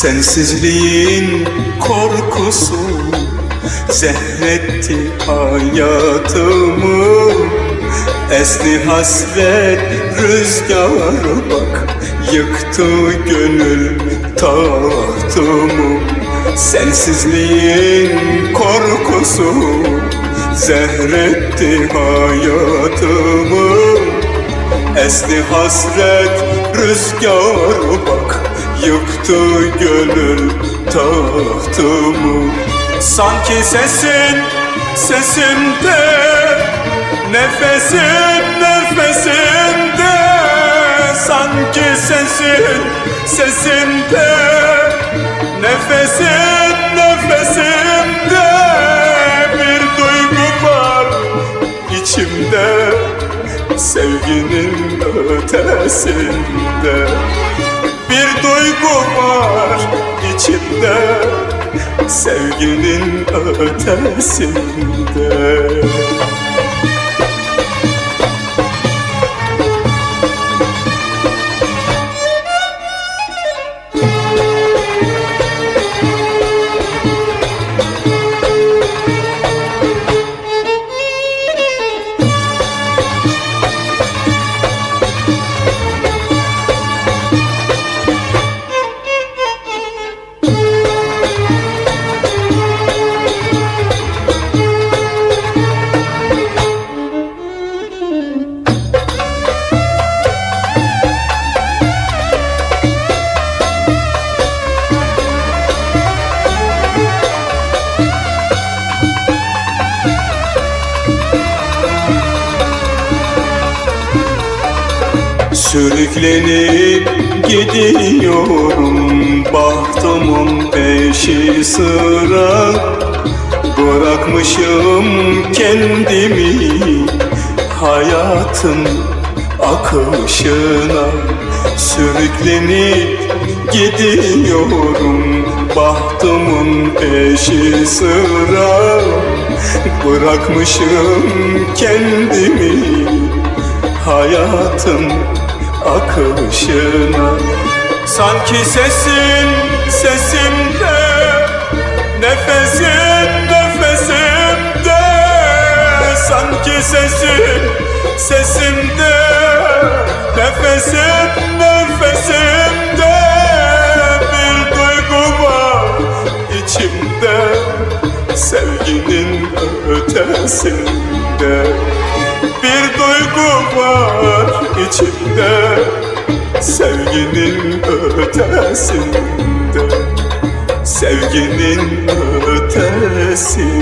Sensizliğin korkusu Zehretti hayatımı. Esni hasret rüzgarı bak Yıktı gönül tahtımı. Sensizliğin korkusu Zehretti hayatımı. Esni hasret rüzgarı bak Yıktı gönül tahtımı. Sanki sesin sesimde Nefesin nefesimde Sanki sesin sesimde Nefesin nefesimde Bir duygu var içimde Sevginin ötesinde. Bir duygu var içimde Sevginin ötesinde Sürüklenip gidiyorum. Bahtımın peşi sıra. Bırakmışım kendimi Hayatın akışına. Sürüklenip gidiyorum. Bahtımın peşi sıra. Bırakmışım kendimi hayatın akışına Sanki sesin sesimde Nefesin nefesimde. Sanki sesin sesimde Nefesin nefesimde. Bir duygu var içimde Sevginin ötesinde. Bir duygu var içimde Sevginin ötesinde Sevginin ötesinde